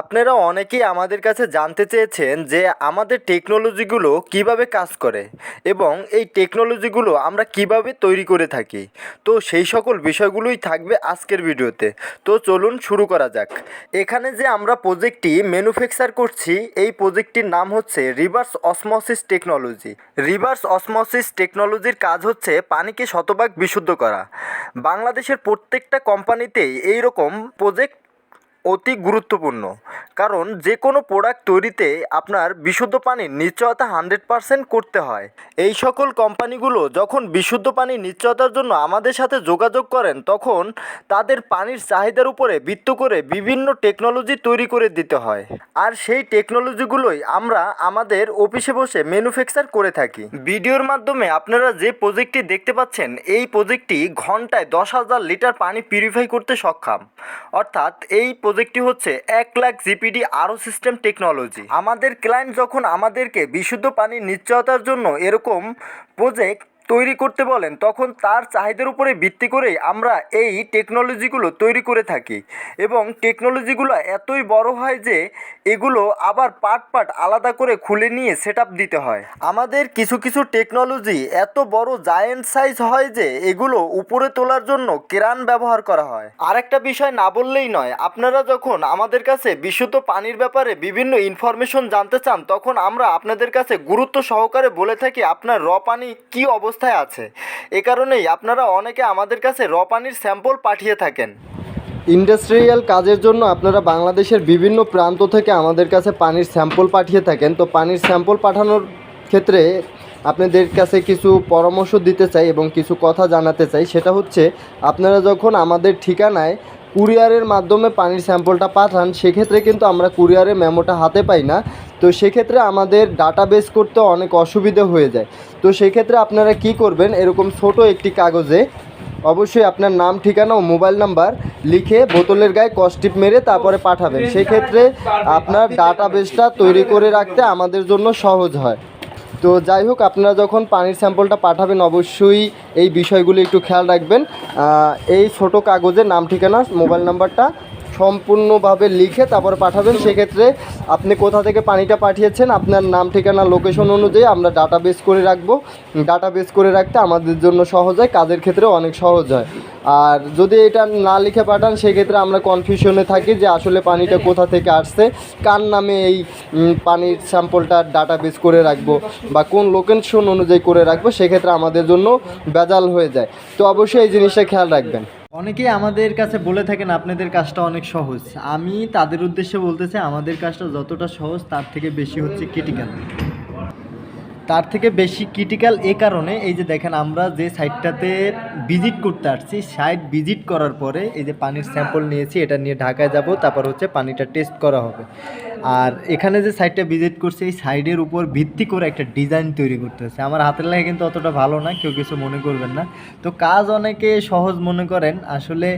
আপনারা অনেকেই আমাদের কাছে জানতে চেয়েছেন যে আমাদের টেকনোলজিগুলো কীভাবে কাজ করে এবং এই টেকনোলজিগুলো আমরা কীভাবে তৈরি করে থাকি। তো সেই সকল বিষয়গুলোই থাকবে আজকের ভিডিওতে। তো চলুন শুরু করা যাক। এখানে যে আমরা প্রজেক্টটি ম্যানুফ্যাকচার করছি, এই প্রজেক্টটির নাম হচ্ছে reverse osmosis technology. Reverse osmosis টেকনোলজির কাজ হচ্ছে পানিকে শতভাগ বিশুদ্ধ করা। বাংলাদেশের প্রত্যেকটা কোম্পানিতেই এই রকম প্রজেক্ট অতি গুরুত্বপূর্ণ। কারণ যে কোনো প্রোডাক্ট তৈরিতে আপনার বিশুদ্ধ পানির নিশ্চয়তা হান্ড্রেড পারসেন্ট করতে হয়। এই সকল কোম্পানিগুলো যখন বিশুদ্ধ পানির নিশ্চয়তার জন্য আমাদের সাথে যোগাযোগ করেন, তখন তাদের পানির চাহিদার উপরে ভিত্ত করে বিভিন্ন টেকনোলজি তৈরি করে দিতে হয়। আর সেই টেকনোলজিগুলোই আমরা আমাদের অফিসে বসে ম্যানুফ্যাকচার করে থাকি। ভিডিওর মাধ্যমে আপনারা যে প্রজেক্টটি দেখতে পাচ্ছেন, এই প্রজেক্টটি ঘন্টায় দশ হাজার লিটার পানি পিউরিফাই করতে সক্ষম। অর্থাৎ এই প্রজেক্টটি হচ্ছে এক লাখ জিপিডি আরও সিস্টেম টেকনোলজি। আমাদের ক্লায়েন্ট যখন আমাদেরকে বিশুদ্ধ পানির নিশ্চয়তার জন্য এরকম প্রজেক্ট তৈরি করতে বলেন, তখন তার চাহিদার উপরে ভিত্তি করেই আমরা এই টেকনোলজিগুলো তৈরি করে থাকি। এবং টেকনোলজিগুলো এতই বড় হয় যে এগুলো আবার পার্ট পার্ট আলাদা করে খুলে নিয়ে সেট দিতে হয়। আমাদের কিছু কিছু টেকনোলজি এত বড় জায়েন্ট সাইজ হয় যে এগুলো উপরে তোলার জন্য কেরান ব্যবহার করা হয়। আরেকটা বিষয় না বললেই নয়, আপনারা যখন আমাদের কাছে বিশুদ্ধ পানির ব্যাপারে বিভিন্ন ইনফরমেশন জানতে চান, তখন আমরা আপনাদের কাছে গুরুত্ব সহকারে বলে থাকি আপনার র পানি কী অবস্থায় আছে। এ কারণেই আপনারা অনেকে আমাদের কাছে র পানির স্যাম্পল পাঠিয়ে থাকেন। ইন্ডাস্ট্রিয়াল কাজের জন্য আপনারা বাংলাদেশের বিভিন্ন প্রান্ত থেকে আমাদের কাছে পানির স্যাম্পল পাঠিয়ে থাকেন। তো পানির স্যাম্পল পাঠানোর ক্ষেত্রে আপনাদের কাছে কিছু পরামর্শ দিতে চাই এবং কিছু কথা জানাতে চাই। সেটা হচ্ছে, আপনারা যখন আমাদের ঠিকানায় কুরিয়ারের মাধ্যমে পানির স্যাম্পলটা পাঠান, সেক্ষেত্রে কিন্তু আমরা কুরিয়ারের মেমোটা হাতে পাই না। তো সেক্ষেত্রে আমাদের ডাটাবেস করতে অনেক অসুবিধা হয়ে যায়। তো সেক্ষেত্রে আপনারা কি করবেন, এরকম ছোট একটি কাগজে অবশ্যই আপনার নাম, ঠিকানা ও মোবাইল নাম্বার লিখে বোতলের গায়ে কস্টিপ মেরে তারপরে পাঠাবেন। সেক্ষেত্রে আপনার ডাটাবেসটা তৈরি করে রাখতে আমাদের জন্য সহজ হয়। তো যাই হোক, আপনারা যখন পানির স্যাম্পলটা পাঠাবেন, অবশ্যই এই বিষয়গুলি একটু খেয়াল রাখবেন। এই ছোট কাগজে নাম, ঠিকানা, মোবাইল নাম্বারটা সম্পূর্ণভাবে লিখে তারপর পাঠাবেন, সেক্ষেত্রে আপনি কোথা থেকে পানিটা পাঠিয়েছেন, আপনার নাম, ঠিকানা লোকেশন অনুযায়ী আমরা ডাটাবেস করে রাখব। ডাটাবেস করে রাখতে আমাদের জন্য সহজ হয়, কাজের ক্ষেত্রে অনেক সহজ হয়। আর যদি এটা না লিখে পাঠান, সেক্ষেত্রে আমরা কনফিউশনে থাকি যে আসলে পানিটা কোথা থেকে আসছে, কার নামে এই পানির স্যাম্পলটা ডাটাবেস করে রাখব বা কোন লোকেশন অনুযায়ী করে রাখব, সেক্ষেত্রে আমাদের জন্য বেজাল হয়ে যায়। তো অবশ্যই এই জিনিসটা খেয়াল রাখবেন। অনেকেই আমাদের কাছে বলে থাকেন, আপনাদের কাজটা অনেক সহজ। আমি তাদের উদ্দেশ্যে বলতে চাই আমাদের কাজটা যতটা সহজ, তার থেকে বেশি হচ্ছে ক্রিটিক্যাল তার থেকে বেশি ক্রিটিক্যাল এ কারণে, এই যে দেখেন, আমরা যে সাইটটাতে ভিজিট করতে আসছি সাইট ভিজিট করার পরে এই যে পানির স্যাম্পল নিয়েছি, এটা নিয়ে ঢাকায় যাব, তারপর হচ্ছে পানিটা টেস্ট করা হবে। আর এখানে যে সাইটটা ভিজিট করছে, এই সাইডের উপর ভিত্তি করে একটা ডিজাইন তৈরি করতে হচ্ছে আমার হাতের লেখা কিন্তু অতটা ভালো না, কেউ কিছু মনে করবেন না। তো কাজ অনেকে সহজ মনে করেন, আসলে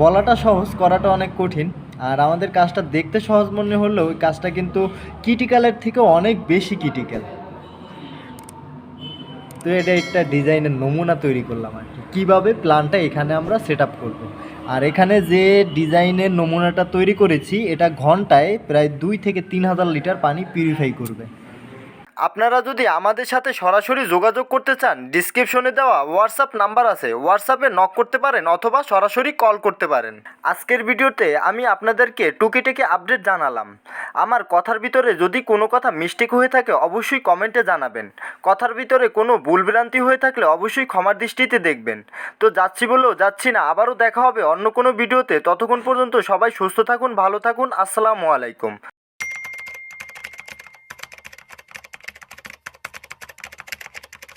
বলাটা সহজ, করাটা অনেক কঠিন। আর আমাদের কাজটা দেখতে সহজ মনে হলেও, ওই কাজটা কিন্তু ক্রিটিক্যালের থেকে অনেক বেশি ক্রিটিক্যাল তো এটা একটা ডিজাইনের নমুনা তৈরি করলাম আর কি। কীভাবে প্ল্যানটা এখানে আমরা সেট আপ করব? আর এখানে যে ডিজাইনের নমুনাটা তৈরি করেছি, এটা ঘন্টায় প্রায় দুই থেকে তিন হাজার লিটার পানি পিউরিফাই করবে। আপনারা যদি আমাদের সাথে সরাসরি যোগাযোগ করতে চান ডিসক্রিপশনে দেওয়া হোয়াটসঅ্যাপ নাম্বার আছে। হোয়াটসঅ্যাপে নক করতে পারেন অথবা সরাসরি কল করতে পারেন। আজকের ভিডিওতে আমি আপনাদেরকে টুকিটাকি আপডেট জানালাম। আমার কথার ভিতরে যদি কোনো কথা মিস্টেক হয়ে থাকে, অবশ্যই কমেন্টে জানাবেন। কথার ভিতরে কোনো ভুলভ্রান্তি হয়ে থাকলে অবশ্যই ক্ষমার দৃষ্টিতে দেখবেন। তো যাচ্ছি বলেও যাচ্ছি না, আবারও দেখা হবে অন্য কোনো ভিডিওতে। ততক্ষণ পর্যন্ত সবাই সুস্থ থাকুন, ভালো থাকুন, আসসালামু আলাইকুম।